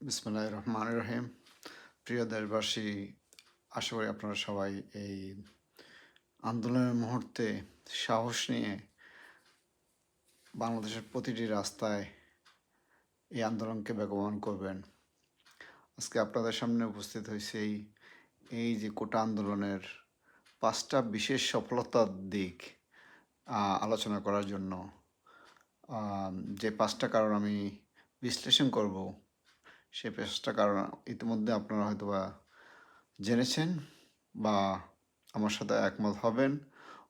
বিসমুল্লাহ রহমান রহিম। প্রিয় দেশবাসী, আশা করি আপনারা সবাই এই আন্দোলনের মুহূর্তে সাহস নিয়ে বাংলাদেশের প্রতিটি রাস্তায় এই আন্দোলনকে বেগবান করবেন। আজকে আপনাদের সামনে উপস্থিত হয়েছে এই এই যে কোটা আন্দোলনের পাঁচটা বিশেষ সফলতার দিক আলোচনা করার জন্য। যে পাঁচটা কারণ আমি বিশ্লেষণ করব সেই পাঁচটা কারণ ইতিমধ্যে আপনারা হয়তো বা জেনেছেন বা আমার সাথে একমত হবেন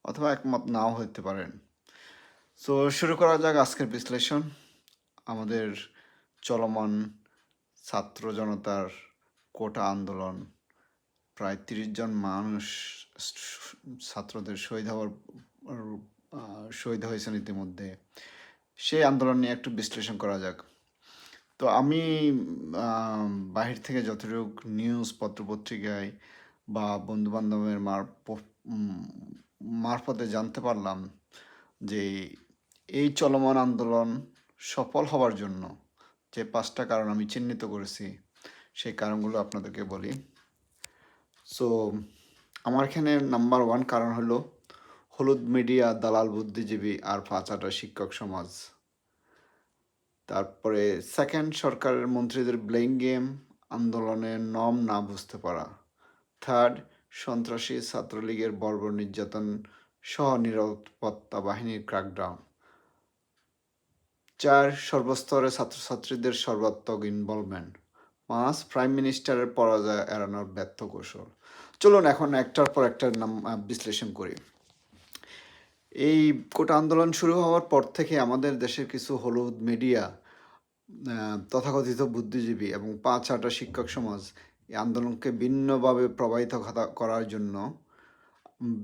অথবা একমত নাও হতে পারেন। তো শুরু করা যাক আজকের বিশ্লেষণ। আমাদের চলমান ছাত্র জনতার কোটা আন্দোলন। প্রায় তিরিশ জন মানুষ ছাত্রদের শহীদ হওয়ার শহীদ হয়েছেন ইতিমধ্যে। সেই আন্দোলন নিয়ে একটু বিশ্লেষণ করা যাক। তো আমি বাহির থেকে যতটুকু নিউজ পত্রপত্রিকায় বা বন্ধু বান্ধবের মারফতে জানতে পারলাম যে এই চলমান আন্দোলন সফল হওয়ার জন্য যে পাঁচটা কারণ আমি চিহ্নিত করেছি, সেই কারণগুলো আপনাদেরকে বলি। সো আমার এখানে নাম্বার ওয়ান কারণ হলো হলুদ মিডিয়া, দালাল বুদ্ধিজীবী আর পাঁচাটা শিক্ষক সমাজ। তারপরে সেকেন্ড সরকারের মন্ত্রীদের ব্লেইং গেম আন্দোলনের নম না বুঝতে পারা। থার্ড সন্ত্রাসী ছাত্রলীগের বর্বর নির্যাতন সহ নিরাপত্তা বাহিনীর ক্র্যাকডাউন চার, সর্বস্তরে ছাত্রছাত্রীদের সর্বাত্মক ইনভলভমেন্ট পাঁচ প্রাইম মিনিস্টারের পরাজয় এড়ানোর ব্যর্থ কৌশল। চলুন এখন একটার পর একটা নাম বিশ্লেষণ করি। এই কোটা আন্দোলন শুরু হওয়ার পর থেকে আমাদের দেশের কিছু হলুদ মিডিয়া তথাকথিত বুদ্ধিজীবী এবং পাঁচ আটা শিক্ষক সমাজ এই আন্দোলনকে ভিন্নভাবে প্রবাহিত করার জন্য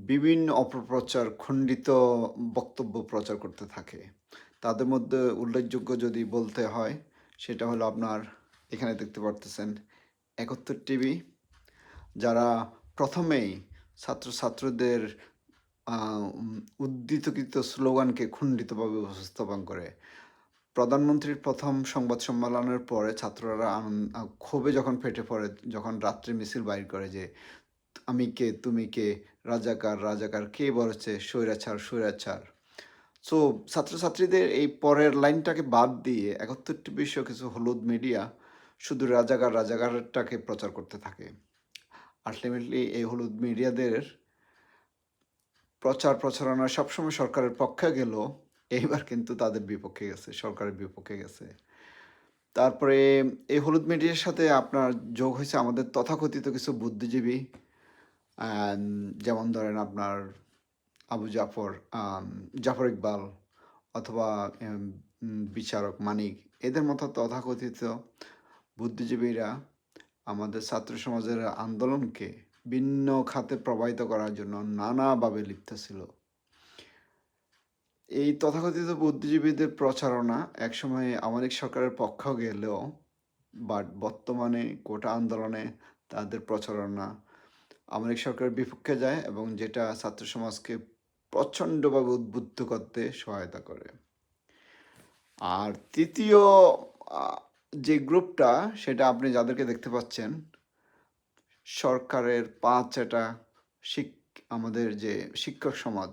বিভিন্ন অপপ্রচার, খণ্ডিত বক্তব্য প্রচার করতে থাকে। তাদের মধ্যে উল্লেখযোগ্য যদি বলতে হয়, সেটা হলো আপনার এখানে দেখতে পারতেছেন একাত্তর টিভি, যারা প্রথমেই ছাত্রছাত্রীদের উদ্ধৃতকৃত স্লোগানকে খণ্ডিতভাবে উপস্থাপন করে। প্রধানমন্ত্রীর প্রথম সংবাদ সম্মেলনের পরে ছাত্ররা ক্ষোভে যখন ফেটে পড়ে, যখন রাত্রি মিছিল বাইর করে যে, আমি কে, তুমি কে, রাজাকার রাজাকার, কে বলেছে, স্বৈরাচার স্বৈরাচার? সো ছাত্রছাত্রীদের এই পরের লাইনটাকে বাদ দিয়ে একাত্তরটি বিশ্ব কিছু হলুদ মিডিয়া শুধু রাজাকার, রাজাকারটাকে প্রচার করতে থাকে। আলটিমেটলি এই হলুদ মিডিয়াদের প্রচার প্রচারণা সবসময় সরকারের পক্ষে গেল, এইবার কিন্তু তাদের বিপক্ষে গেছে, সরকারের বিপক্ষে গেছে। তারপরে এই হলুদ মিডিয়ার সাথে আপনার যোগ হয়েছে আমাদের তথাকথিত কিছু বুদ্ধিজীবী যেমন ধরেন আপনার আবু জাফর জাফর ইকবাল অথবা বিচারক মানিক, এদের মতো তথাকথিত বুদ্ধিজীবীরা আমাদের ছাত্র সমাজের আন্দোলনকে ভিন্ন খাতে প্রবাহিত করার জন্য নানাভাবে লিপ্ত ছিল। এই তথাকথিত বুদ্ধিজীবীদের প্রচারণা একসময় আমাদের সরকারের পক্ষ গেলেও, বাট বর্তমানে কোটা আন্দোলনে তাদের প্রচারণা আমাদের সরকারের বিপক্ষে যায় এবং যেটা ছাত্র সমাজকে প্রচণ্ডভাবে উদ্বুদ্ধ করতে সহায়তা করে। আর তৃতীয় যে গ্রুপটা, সেটা আপনি যাদেরকে দেখতে পাচ্ছেন সরকারের পাঁচ এটা শিক, আমাদের যে শিক্ষক সমাজ,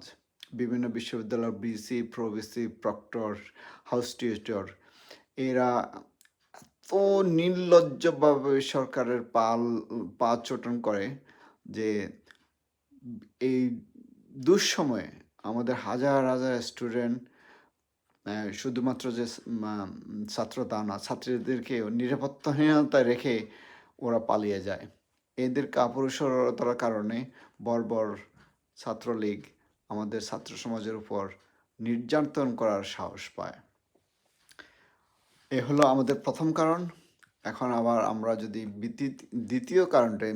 বিভিন্ন বিশ্ববিদ্যালয় VC pro VC proctor house tutor এরা এত নির্লজ্জভাবে সরকারের পাল পা চটন করে যে এই দুঃসময়ে আমাদের হাজার হাজার স্টুডেন্ট শুধুমাত্র যে ছাত্র তা না, ছাত্রীদেরকে নিরাপত্তাহীনতায় রেখে ওরা পালিয়ে যায়। এদের কাপুরুষতার কারণে বর্বর ছাত্রলীগ আমাদের ছাত্র সমাজের উপর নির্যাতন করার সাহস পায়। এ হলো আমাদের প্রথম কারণ। এখন আবার আমরা যদি বিতি- দ্বিতীয় কারণটা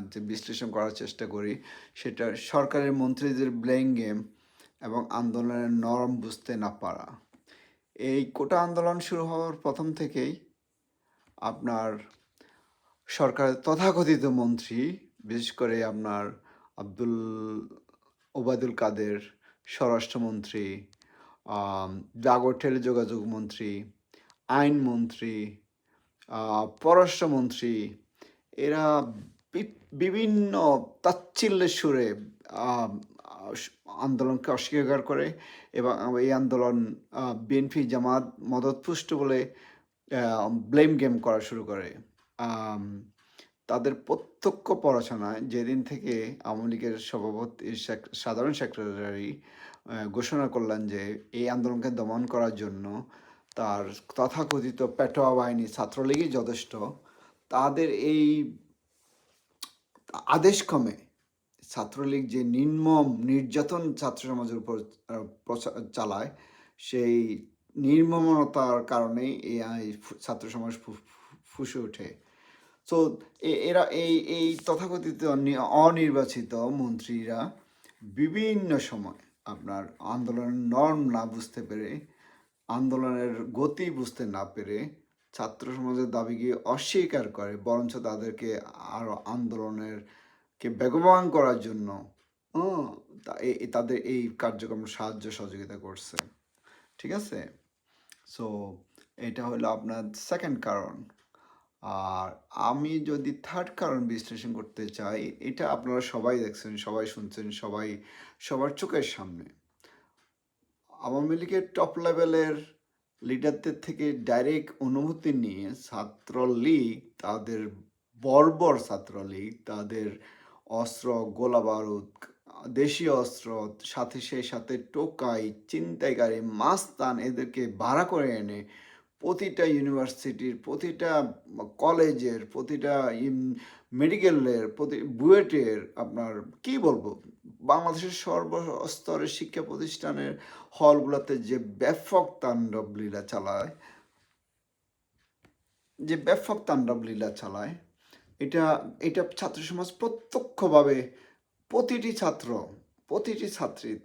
যে বিশ্লেষণ করার চেষ্টা করি, সেটা সরকারের মন্ত্রীদের ব্লেইং গেম এবং আন্দোলনের নরম বুঝতে না পারা। এই কোটা আন্দোলন শুরু হওয়ার প্রথম থেকেই আপনার সরকারের তথাকথিত মন্ত্রী, বিশেষ করে আপনার আব্দুল, ওবায়দুল কাদের, স্বরাষ্ট্রমন্ত্রী জাগর টেলিযোগাযোগ মন্ত্রী আইনমন্ত্রী পররাষ্ট্রমন্ত্রী, এরা বিভিন্ন তাচ্ছিল্যের সুরে আন্দোলনকে অস্বীকার করে এবং এই আন্দোলন বিএনপি জামাত মদতপুষ্ট বলে ব্লেম গেম করা শুরু করে। তাদের প্রত্যক্ষ পড়াশোনায় যেদিন থেকে আওয়ামী লীগের সভাপতি সাধারণ সেক্রেটারি ঘোষণা করলেন যে এই আন্দোলনকে দমন করার জন্য তার তথাকথিত পেটোয়া বাহিনী ছাত্রলীগই যথেষ্ট, তাদের এই আদেশ ক্রমে ছাত্রলীগ যে নির্মম নির্যাতন ছাত্র সমাজের উপর চালায়, সেই নির্মমতার কারণেই এই ছাত্র সমাজ ফুসে ওঠে। তো এরা, এই এই তথাকথিত অনির্বাচিত মন্ত্রীরা বিভিন্ন সময় আপনার আন্দোলনের নর্ম না বুঝতে পেরে, আন্দোলনের গতি বুঝতে না পেরে ছাত্র সমাজের দাবিকে অস্বীকার করে, বরঞ্চ তাদেরকে আরও আন্দোলনের কে বেগবান করার জন্য তাদের এই কার্যক্রম সাহায্য সহযোগিতা করছে। ঠিক আছে? সো এটা হলো আপনার সেকেন্ড কারণ। আর আমি যদি থার্ড কারণ বিশ্লেষণ করতে চাই, এটা আপনারা সবাই দেখছেন, সবাই শুনছেন, সবাই সবার চোখের সামনে। আওয়ামী লীগের টপ লেভেলের লিডারদের থেকে ডাইরেক্ট অনুমতি নিয়ে ছাত্রলীগ, তাদের বর্বর ছাত্রলীগ, তাদের অস্ত্র গোলা বারুদ দেশীয় অস্ত্র, সাথে সেই সাথে টোকাই চিন্তাইকারী মাস্তান, এদেরকে ভাড়া করে এনে প্রতিটা ইউনিভার্সিটির প্রতিটা কলেজের প্রতিটা মেডিকেলের প্রতি, বুয়েটের আপনার, কি বলব? বাংলাদেশের সর্বস্তরের শিক্ষা প্রতিষ্ঠানের হলগুলোতে যে ব্যাপক তাণ্ডব লীলা চালায়, যে ব্যাপক তাণ্ডব লীলা চালায়, এটা এটা ছাত্র সমাজ প্রত্যক্ষভাবে প্রতিটি ছাত্র, প্রতিটি ছাত্রী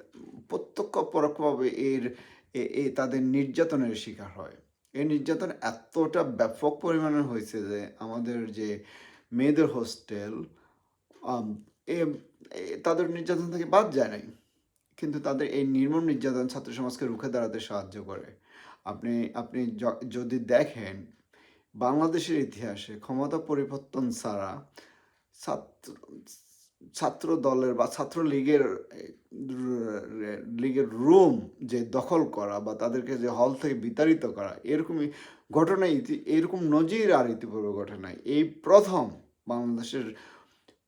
প্রত্যক্ষ পরোক্ষভাবে এর এ- তাদের নির্যাতনের শিকার হয়। এই নির্যাতন এতটা ব্যাপক পরিমাণে হয়েছে যে আমাদের যে মেয়েদের হোস্টেল তাদের নির্যাতন থেকে বাদ যায় নাই। কিন্তু তাদের এই নির্মম নির্যাতন ছাত্র সমাজকে রুখে দাঁড়াতে সাহায্য করে। আপনি আপনি যদি দেখেন, বাংলাদেশের ইতিহাসে ক্ষমতা পরিবর্তন ছাড়া ছাত্র ছাত্র দলের বা ছাত্র লীগের লীগের রুম যে দখল করা বা তাদেরকে যে হল থেকে বিতাড়িত করা, এরকমই ঘটনা ইতি, এরকম নজির আর ইতিপূর্বে ঘটে নাই। এই প্রথম বাংলাদেশের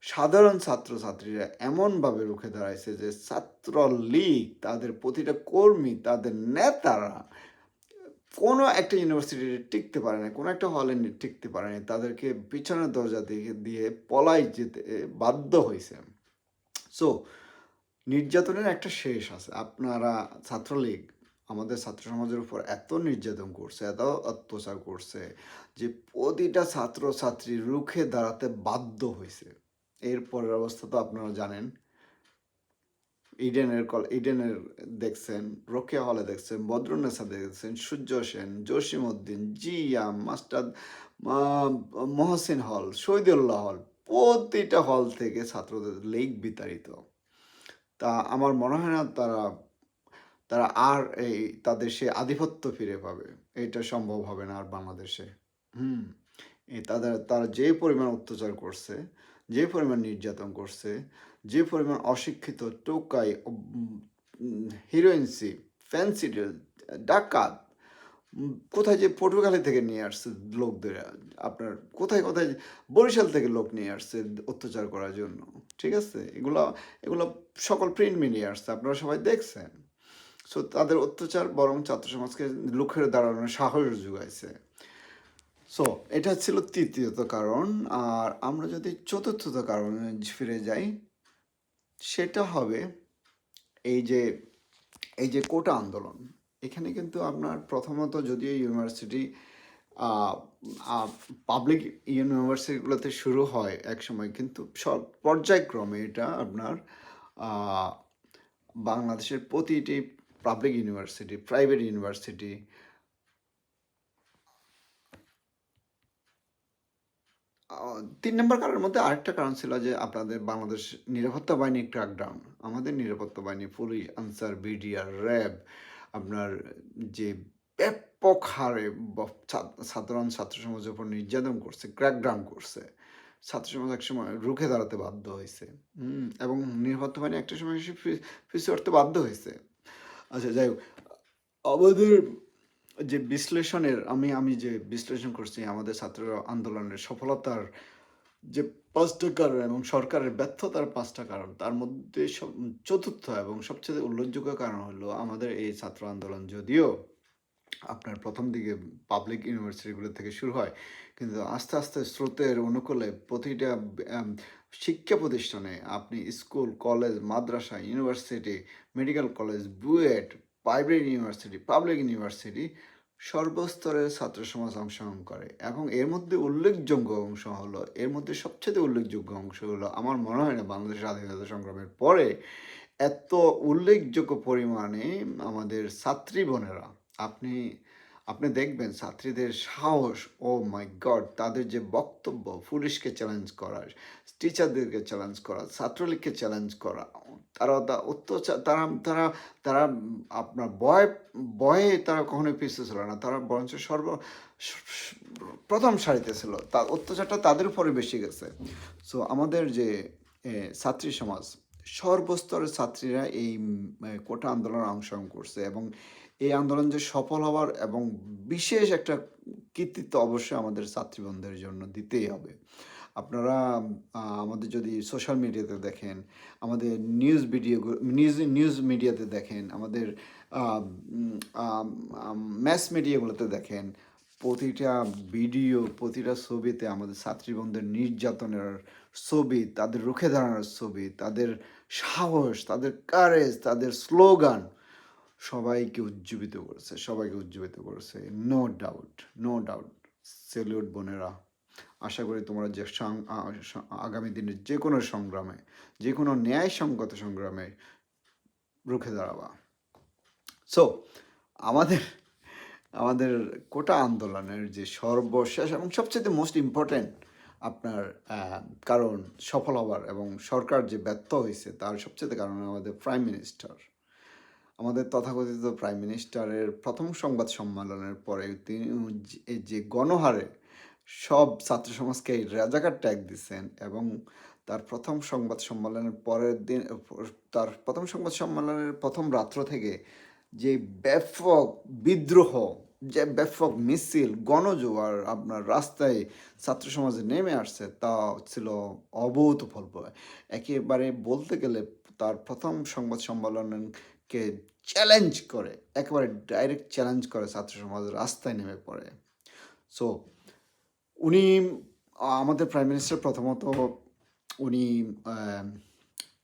সাধারণ ছাত্রছাত্রীরা এমনভাবে রুখে দাঁড়াইছে যে ছাত্র লীগ তাদের প্রতিটা কর্মী, তাদের নেতারা কোনো একটা ইউনিভার্সিটি টিকতে পারে না, কোনো একটা হলে টিকতে পারে না। তাদেরকে পিছনের দরজা দিয়ে দিয়ে পলাই যেতে বাধ্য হয়েছে সো নির্যাতনের একটা শেষ আছে। আপনারা ছাত্রলীগ, আমাদের ছাত্র সমাজের উপর এত নির্যাতন করছে, এত অত্যাচার করছে যে প্রতিটা ছাত্র ছাত্রী রুখে দাঁড়াতে বাধ্য হয়েছে এরপরের অবস্থা তো আপনারা জানেন। ইডেনের কল ইডেনের দেখছেন, রোকেয়া হলে দেখছেন বদরুন্নেসা দেখছেন, Surya Sen Jasim Uddin জিয়াম master Mohsin hall, Shahidullah hall, প্রতিটা হল থেকে ছাত্রদের লেগ বিতাড়িত। তা আমার মনে হয় না তারা তারা আর এই, তাদের সে আধিপত্য ফিরে পাবে। এটা সম্ভব হবে না আর বাংলাদেশে। হুম তাদের, তারা যে পরিমাণ অত্যাচার করছে যে পরিমাণ নির্যাতন করছে, যে পরিমাণ অশিক্ষিত, টোকাই হিরোইনসি ফ্যান্সি ডাকাত কোথায় যে পটুয়াখালী থেকে নিয়ে আসছে লোকদের, আপনার কোথায় কোথায় বরিশাল থেকে লোক নিয়ে আসছে অত্যাচার করার জন্য, ঠিক আছে? এগুলো এগুলো সকল প্রিন্ট মিলিয়ে আসছে, আপনারা সবাই দেখছেন। সো তাদের অত্যাচার বরং ছাত্র সমাজকে লুখের দাঁড়ানোর সাহস যোগাইছে। সো এটা ছিল তৃতীয়ত কারণ, আর আমরা যদি চতুর্থত কারণে ফিরে যাই, সেটা হবে এই যে এই যে কোটা আন্দোলন। এখানে কিন্তু আপনার প্রথমত যদিও ইউনিভার্সিটি পাবলিক ইউনিভার্সিটিগুলোতে শুরু হয় এক সময় কিন্তু সব পর্যায়ক্রমে এটা আপনার বাংলাদেশের প্রতিটি পাবলিক ইউনিভার্সিটি প্রাইভেট ইউনিভার্সিটি তিন নম্বর কারণের মধ্যে আরেকটা কারণ ছিল যে আপনাদের বাংলাদেশ নিরাপত্তা বাহিনী ক্র্যাকডাউন আমাদের নিরাপত্তা বাহিনী, পুলিশ, আনসার, বিডিআর, র্যাব, আপনার যে ব্যাপক হারে সাধারণ ছাত্র সমাজের উপর নির্যাতন করছে ক্র্যাকডাউন করছে, ছাত্র সমাজ এক সময় রুখে দাঁড়াতে বাধ্য হয়েছে এবং বাহিনী একটা সময় সে ফি- পিছু হটতে বাধ্য হয়েছে। আচ্ছা যাই হোক, আমাদের যে বিশ্লেষণের, আমি আমি যে বিশ্লেষণ করছি, আমাদের ছাত্র আন্দোলনের সফলতার যে পাঁচটা কারণ এবং সরকারের ব্যর্থতার পাঁচটা কারণ, তার মধ্যে চতুর্থ এবং সবচেয়ে উল্লেখযোগ্য কারণ হলো আমাদের এই ছাত্র আন্দোলন যদিও আপনার প্রথম দিকে পাবলিক ইউনিভার্সিটিগুলো থেকে শুরু হয়, কিন্তু আস্তে আস্তে স্রোতের অনুকূলে প্রতিটা শিক্ষা প্রতিষ্ঠানে আপনি স্কুল কলেজ মাদ্রাসা university medical college BUET private university public university সর্বস্তরের ছাত্র সমাজ অংশগ্রহণ করে এবং এর মধ্যে উল্লেখযোগ্য অংশ হলো, এর মধ্যে সবচেয়ে উল্লেখযোগ্য অংশ হলো, আমার মনে হয় না বাংলাদেশ স্বাধীনতা সংগ্রামের পরে এত উল্লেখযোগ্য পরিমাণে আমাদের ছাত্রী বোনেরা, আপনি আপনি দেখবেন ছাত্রীদের সাহস, ও মাই গড, তাদের যে বক্তব্য, পুলিশকে চ্যালেঞ্জ করা টিচারদেরকে চ্যালেঞ্জ করা, ছাত্রলীগকে চ্যালেঞ্জ করা, তারা তা- অত্যাচার, তারা তারা তারা আপনার বয় বয়ে তারা কখনোই পিছু ছিল না, তারা বরঞ্চ সর্ব, প্রথম সারিতে ছিল। তা অত্যাচারটা তাদের উপরে বেশি গেছে। সো আমাদের যে ছাত্রী সমাজ সর্বস্তরের ছাত্রীরা এই কোটা আন্দোলনে অংশগ্রহণ করছে এবং এই আন্দোলন যে সফল হওয়ার এবং বিশেষ একটা কৃতিত্ব অবশ্যই আমাদের ছাত্রীবন্ধের জন্য দিতেই হবে। আপনারা আমাদের যদি সোশ্যাল মিডিয়াতে দেখেন, আমাদের নিউজ ভিডিও নিউজ নিউজ মিডিয়াতে দেখেন, আমাদের ম্যাস মিডিয়াগুলোতে দেখেন, প্রতিটা ভিডিও প্রতিটা ছবিতে আমাদের ছাত্রীবন্ধের নির্যাতনের ছবি, তাদের রুখে দাঁড়ানোর ছবি, তাদের সাহস, তাদের কারেজ তাদের স্লোগান সবাইকে উজ্জীবিত করেছে, সবাইকে উজ্জীবিত করেছে। No doubt no doubt salute বোনেরা, আশা করি তোমরা যে আগামী দিনের যে কোনো সংগ্রামে, যে কোনো ন্যায়সঙ্গত সংগ্রামে রুখে দাঁড়াবা। সো আমাদের আমাদের কোটা আন্দোলনের যে সর্বশেষ এবং সবচেয়ে মোস্ট ইম্পর্ট্যান্ট আপনার কারণ সফল হবার এবং সরকার যে ব্যর্থ হয়েছে তার সবচেয়ে কারণ আমাদের প্রাইম মিনিস্টার আমাদের তথাকথিত প্রাইম মিনিস্টারের প্রথম সংবাদ সম্মেলনের পরে তিনি যে- গণহারে সব ছাত্র সমাজকে রাজাকার ট্যাগ দিচ্ছেন এবং তার প্রথম সংবাদ সম্মেলনের পরের দিন, তার প্রথম সংবাদ সম্মেলনের প্রথম রাত্র থেকে যে ব্যাপক বিদ্রোহ যে ব্যাপক মিছিল, গণজোয়ার আপনার রাস্তায় ছাত্র সমাজে নেমে আসছে, তা ছিল অভূতপূর্ব। একেবারে বলতে গেলে তার প্রথম সংবাদ সম্মেলনকে চ্যালেঞ্জ করে, একেবারে ডাইরেক্ট চ্যালেঞ্জ করে ছাত্র সমাজ রাস্তায় নেমে পড়ে। সো উনি, আমাদের প্রাইম মিনিস্টার প্রথমত উনি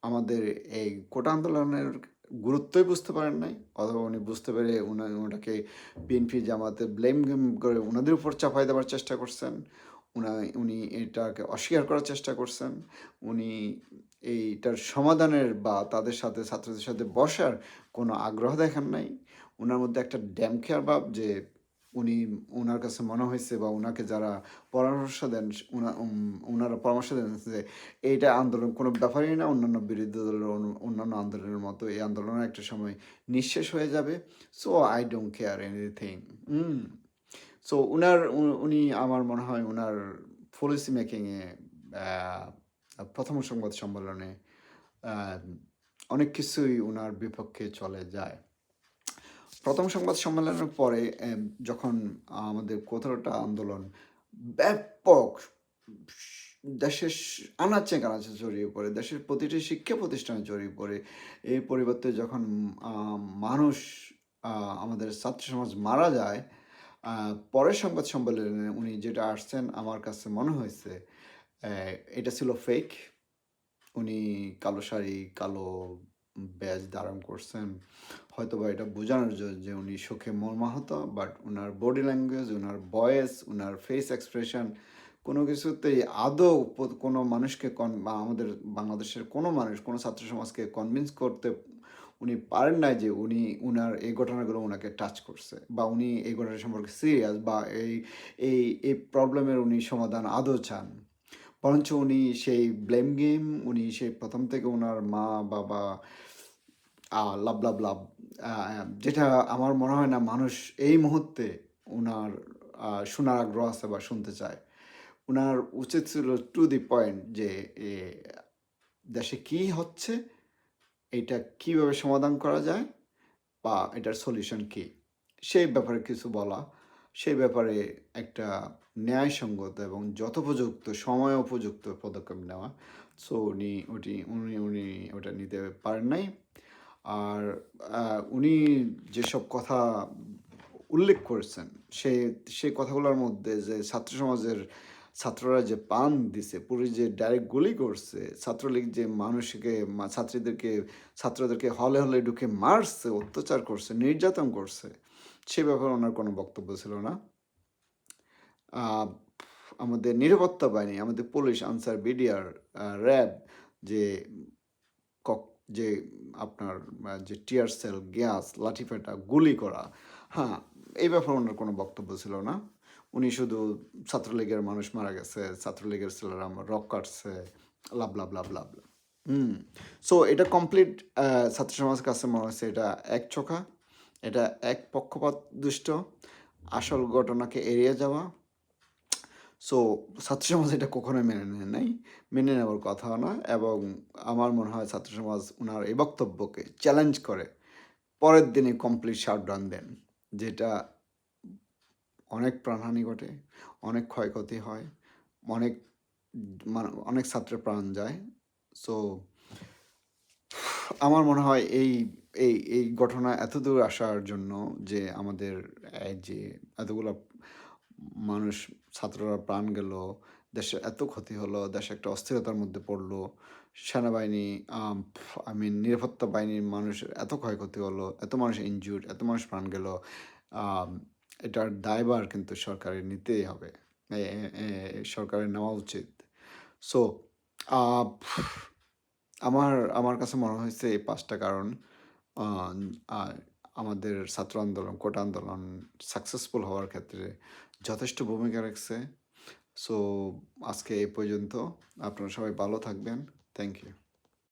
আমাদের এই কোটা আন্দোলনের গুরুত্বই বুঝতে পারেন নাই, অথবা উনি বুঝতে পেরে উনি ওনাকে বিএনপি জামাতে ব্লেম গেম করে ওনাদের উপর চাপাই দেওয়ার চেষ্টা করছেন, উনা, উনি এটাকে অস্বীকার করার চেষ্টা করছেন, উনি এইটার সমাধানের বা তাদের সাথে, ছাত্রদের সাথে বসার কোনো আগ্রহ দেখান নাই ওনার মধ্যে একটা ড্যাম খেয়ার ভাব যে উনি ওনার কাছে মনে হয়েছে বা ওনাকে যারা পরামর্শ দেন ওনারা পরামর্শ দেন যে এইটা আন্দোলন কোনো ব্যাপারই না, অন্যান্য বিরোধী দলের অন্যান্য আন্দোলনের মতো এই আন্দোলন একটা সময় নিঃশেষ হয়ে যাবে। So I don't care anything so উনার উনি আমার মনে হয় ওনার পলিসি মেকিংয়ে প্রথম সংবাদ সম্মেলনে অনেক কিছুই ওনার বিপক্ষে চলে যায়। প্রথম সংবাদ সম্মেলনের পরে যখন আমাদের কোথাওটা আন্দোলন ব্যাপক দেশের আনাচে কানাচে জড়িয়ে পড়ে, দেশের প্রতিটি শিক্ষা প্রতিষ্ঠানে জড়িয়ে পড়ে, এই পরিবর্তে যখন মানুষ আমাদের ছাত্র সমাজ মারা যায় পরের সংবাদ সম্মেলনে উনি যেটা আসছেন, আমার কাছে মনে হয়েছে এটা ছিল ফেক উনি কালো শাড়ি, কালো ব্যাজ ধারণ করছেন। হয়তো বা এটা বোঝানোর জন্য যে উনি শোকে মর্মাহত বাট ওনার বডি ল্যাঙ্গুয়েজ ওনার ভয়েস ওনার ফেস এক্সপ্রেশন কোনো কিছুতেই আদৌ কোনো মানুষকে কন- বা আমাদের বাংলাদেশের কোনো মানুষ, কোনো ছাত্র সমাজকে কনভিন্স করতে উনি পারেন না যে উনি, উনার এই ঘটনাগুলো ওনাকে টাচ করছে, বা উনি এই ঘটনা সম্পর্কে সিরিয়াস বা এই এই এই প্রবলেমের উনি সমাধান আদৌ চান। বরঞ্চ উনি সেই ব্লেম গেম উনি সেই প্রথম থেকে ওনার মা, বাবা লাভ লাভ লাভ যেটা আমার মনে হয় না মানুষ এই মুহূর্তে ওনার শোনার আগ্রহ আছে বা শুনতে চায়। ওনার উচিত ছিল টু দি পয়েন্ট যে দেশে কি হচ্ছে, এটা কীভাবে সমাধান করা যায় বা এটার সলিউশন কি? সেই ব্যাপারে কিছু বলা। সেই ব্যাপারে একটা ন্যায়সঙ্গত এবং যথোপযুক্ত সময় উপযুক্ত পদক্ষেপ নেওয়া। সো উনি, ওটি, উনি উনি ওটা নিতে পারেন নাই। আর উনি যেসব কথা উল্লেখ করেছেন, সে সেই কথাগুলোর মধ্যে যে ছাত্র সমাজের ছাত্ররা যে পান দিছে, পুলিশ যে ডাইরেক্ট গুলি করছে, ছাত্রলীগ যে মানুষকে ছাত্রীদেরকে, ছাত্রদেরকে হলে হলে ঢুকে মারছে, অত্যাচার করছে, নির্যাতন করছে সে ব্যাপারে ওনার কোনো বক্তব্য ছিল না। আমাদের নিরাপত্তা বাহিনী, আমাদের পুলিশ, আনসার, বিডিআর র্যাব যে কক- যে আপনার যে টিয়ার সেল, গ্যাস লাঠিপেটা গুলি করা হ্যাঁ এই ব্যাপারে ওনার কোনো বক্তব্য ছিল না। উনি শুধু ছাত্রলীগের মানুষ মারা গেছে, ছাত্রলীগের ছেলেরা রক কাটছে, লাভ লাভ লাভ লাভ হুম সো এটা কমপ্লিট ছাত্র সমাজের কাছে মনে হচ্ছে এটা এক চোখা। এটা এক পক্ষপাত দুষ্ট, আসল ঘটনাকে এড়িয়ে যাওয়া। সো ছাত্র সমাজ এটা কখনোই মেনে নেয় নাই, মেনে নেওয়ার কথাও না এবং আমার মনে হয় ছাত্র সমাজ ওনার এই বক্তব্যকে চ্যালেঞ্জ করে। পরের দিনে কমপ্লিট শাটডাউন দেন, যেটা অনেক প্রাণহানি ঘটে, অনেক ক্ষয়ক্ষতি হয়, অনেক মানে অনেক ছাত্রের প্রাণ যায়। সো আমার মনে হয় এই এই এই ঘটনা এতদূর আসার জন্য যে আমাদের যে এতগুলো মানুষ, ছাত্ররা প্রাণ গেল দেশের এত ক্ষতি হলো, দেশে একটা অস্থিরতার মধ্যে পড়ল, সেনাবাহিনী আই মিন নিরাপত্তা বাহিনীর মানুষের এত ক্ষয়ক্ষতি হলো, এত মানুষ ইনজুর্ড এত মানুষ প্রাণ গেল এটার দায়ভার কিন্তু সরকারের নিতেই হবে। সরকারের নেওয়া উচিত। সো আমার আমার কাছে মনে হয়েছে এই পাঁচটা কারণ। আমাদের ছাত্র আন্দোলন, কোটা আন্দোলন সাকসেসফুল হওয়ার ক্ষেত্রে যথেষ্ট ভূমিকা রাখছে। সো আজকে এই পর্যন্ত। আপনারা সবাই ভালো থাকবেন। Thank you